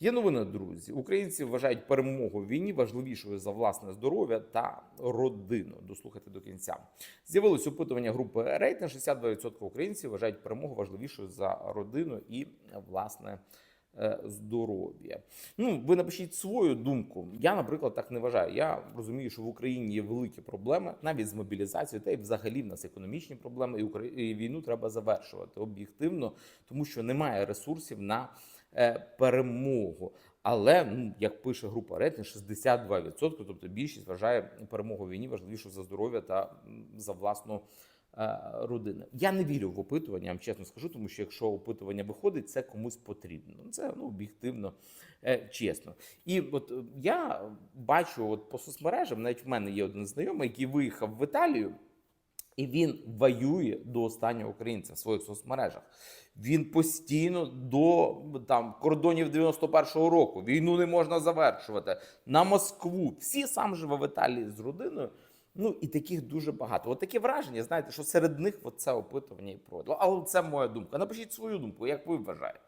Є новина, друзі. Українці вважають перемогу в війні важливішою за власне здоров'я та родину. Дослухайте до кінця. З'явилось опитування групи рейтинг. 62% українців вважають перемогу важливішою за родину і власне. е, Здоров'я. Ну, ви напишіть свою думку. Я, наприклад, так не вважаю. Я розумію, що в Україні є великі проблеми, навіть з мобілізацією, та й взагалі в нас економічні проблеми, і війну треба завершувати об'єктивно, тому що немає ресурсів на перемогу. Але ну, як пише група рейтинг, 62%, тобто більшість вважає перемогу в війні важливішу за здоров'я та за власну е, родину. Я не вірю в опитування, я вам чесно скажу, тому що якщо опитування виходить, це комусь потрібно. Це ну об'єктивно е, чесно. І от е, я бачу, от по соцмережам, навіть в мене є один знайомий, який виїхав в Італію. І він воює до останнього українця в своїх соцмережах. Він постійно до там кордонів 91-го року. Війну не можна завершувати на Москву. Всі сам живе в Італії з родиною. Ну і таких дуже багато. От таке враження, знаєте, що серед них це опитування і пройшло. Але це моя думка. Напишіть свою думку, як ви вважаєте.